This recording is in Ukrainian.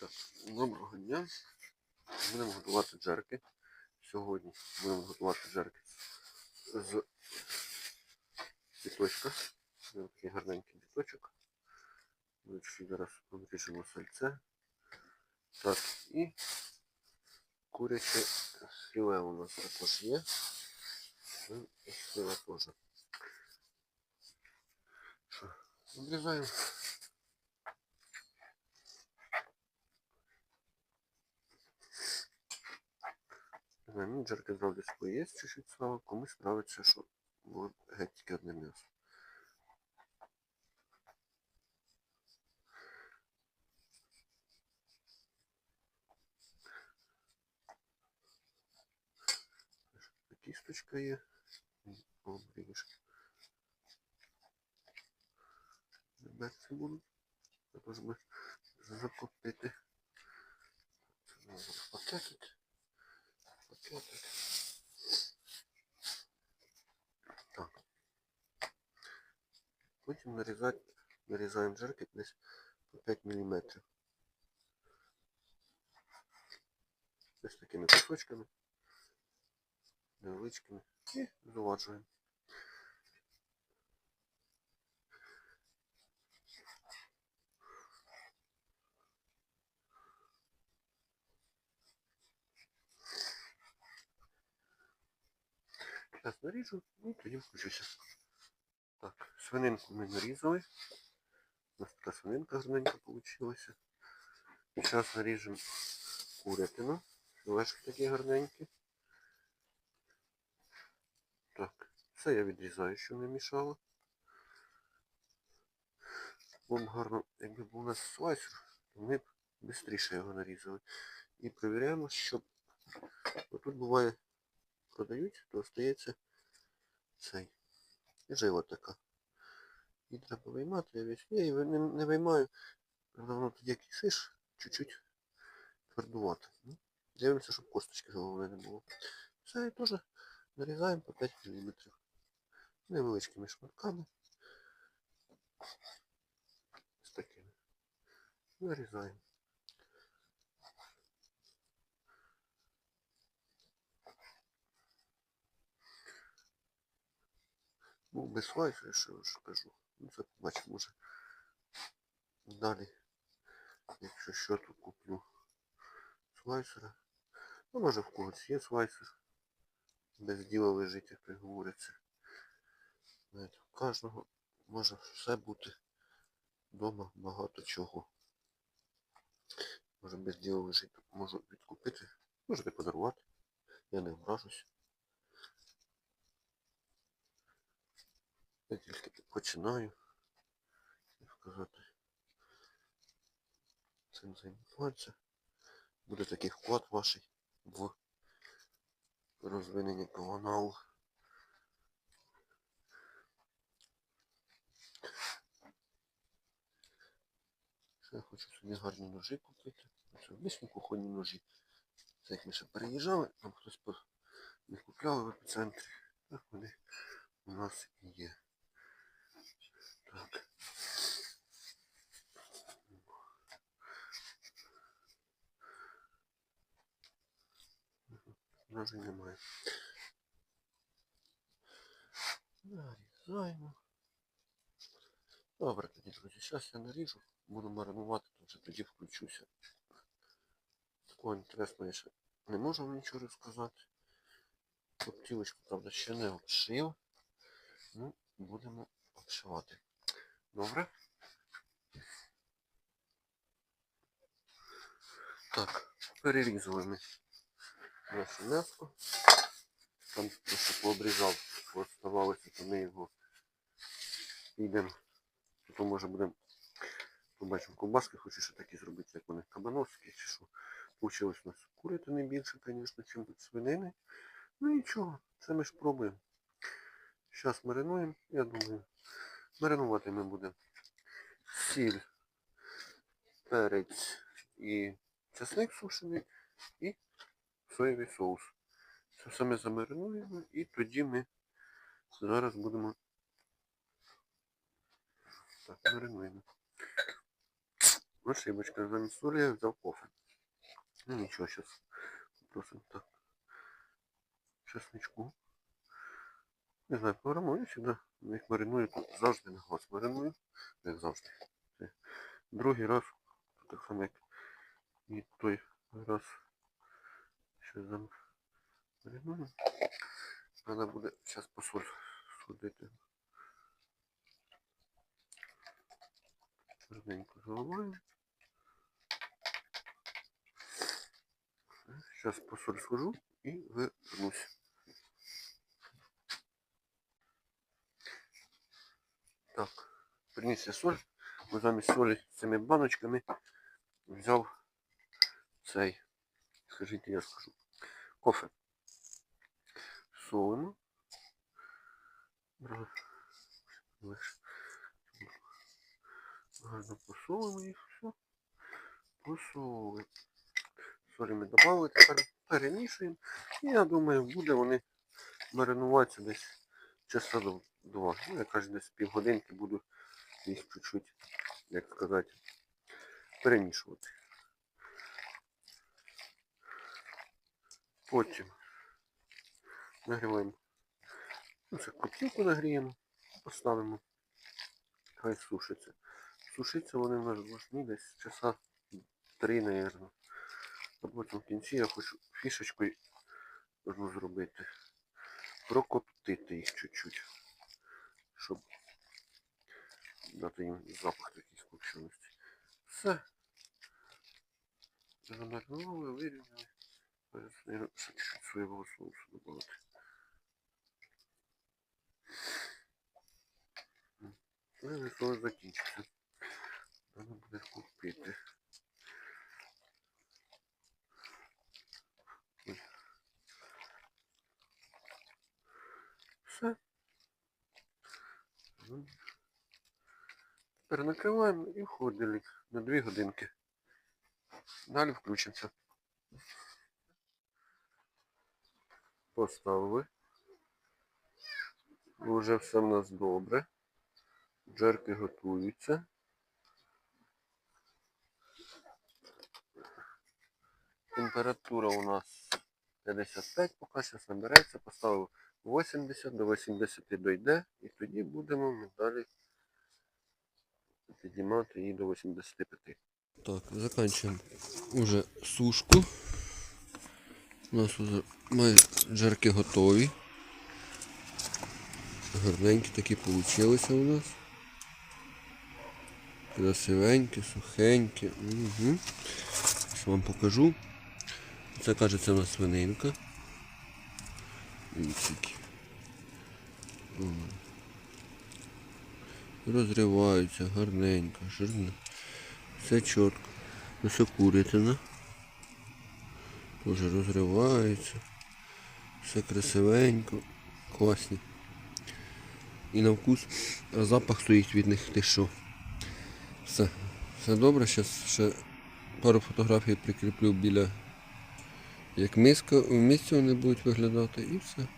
Так, доброго дня. Будемо готувати джерки. Сьогодні будемо готувати джерки з біточка. Ось Такий гарненький біточок. Ми зараз обріжемо сальце. Так, і куряче філе у нас також є. Філе теж. Обрізаємо. Не знаю, Мені джерки нравляться, є чуть-чуть слава, комусь нравиться, що було геть тільки одне м'ясо. Кісточка є. Обріж. Берці будуть. Також би закупити. Це треба пакетик. Пакетик. Так. Потім нарізати, нарізаємо джерки десь по 5 мм. Ось такими кусочками. Невеличкими. І заваджуємо. Зараз наріжу і тоді включуся. Так, свининку ми нарізали. У нас така свининка гарненька вийшла. Зараз наріжемо курятину. Філешки такі гарненькі. Так, все я відрізаю, що не мішало. Було гарно, якби був у нас слайсер, то ми б швидше його нарізали. І перевіряємо, щоб отут буває продають, то остається цей. Жила така. І треба виймати, я весь. Я її не, не виймаю. Воно тоді як їсиш, чуть-чуть твердувати. Ну, Дивимося, щоб косточки головне не було. Все, і теж нарізаємо по 5 мм. Невеличкими шматками. Ось такими. Нарізаємо. Ну, без що я ж кажу. Ну, це побачимо, може. Далі, якщо що, то куплю слайсера. Ну, може в когось є слайсер. Без діла лежить, як то й говориться. Знаєте, у кожного може все бути вдома багато чого. Може без діла лежить, можу відкупити, можете подарувати. Я не ображусь. Я тільки починаю, як сказати, цим займатися. Буде такий вклад ваш в розвинення каналу. Ще я хочу собі гарні ножі купити. Це обичні кухонні ножі. Це як ми ще переїжджали, нам хтось не купляли в епіцентрі. Так вони у нас і є. Так. Ножей немає. Нарізаємо. Добре, тоді, друзі, зараз я наріжу, буду маринувати, то вже тоді включуся. Такого інтересного я ще не можу вам нічого розказати. Коптілочку, правда, ще не обшив. Ну, будемо обшивати. Добре? Так, перерізали ми наше м'ясо. Там просто пообрізав, оставалося, то ми його підемо. Потім може будемо побачимо ковбаски, хочу ще такі зробити, як вони кабановські чи що. Получилось у нас курятини більше, звісно, ніж свинини. Ну нічого, це ми ж пробуємо. Зараз маринуємо, я думаю. Маринувати ми будемо сіль, перець і чесник сушений і соєвий соус. Це все ми замаринуємо і тоді ми зараз будемо так, маринуємо. Ошибочка, замість солі я взяв кофе. Ну нічого, зараз просто так. Чесничку. Не знаю, програмую сюди. Їх мариную тут завжди на глаз мариную. Як завжди. Це другий раз, так само як і той раз. Ще зам мариную. Треба буде зараз посоль судити. Гарненько заливаємо. Сейчас посоль схожу и вернусь. Так, приніс соль. Бо замість солі цими баночками взяв цей. Скажіть, я скажу. Кофе. Солимо. Гарно посолимо їх, все. Посолимо. Солі ми додали, тепер перемішуємо. І я думаю, буде вони маринуватися десь часа два. Ну, я кажу, десь півгодинки буду їх чуть-чуть, як сказати, перемішувати. Потім нагріваємо. Ну, це коптілку нагріємо, поставимо. Хай сушиться. Сушиться вони в нас должны десь часа три, мабуть. А потім в кінці я хочу фішечкою зробити. Прокоптити їх чуть-чуть. Щоб дати їм запах такий скупченості. Все. Замаринували, вирівняли. Чуть-чуть соєвого соусу додати. Ну, соус закінчиться. Треба буде купити. Все. Ну, Тепер накриваємо і в на 2 годинки. Далі включимося. Поставили. Уже все в нас добре. Джерки готуються. Температура у нас 55, поки зараз набереться. Поставив 80 до 80 дойде. І тоді будемо ми далі піднімати її до 85. Так, закінчуємо уже сушку. У нас уже джерки готові. Гарненькі такі получилися у нас. Красивенькі, сухенькі. Угу. Зараз вам покажу. Це кажеться у нас свининка. Дивіться Розриваються гарненько, жирно. Все чітко. Ось курятина. Тоже розривається. Все красивенько. Класні. І на вкус а запах стоїть від них ти що. Все. Все добре. Зараз ще пару фотографій прикріплю біля як миска в місці вони будуть виглядати і все.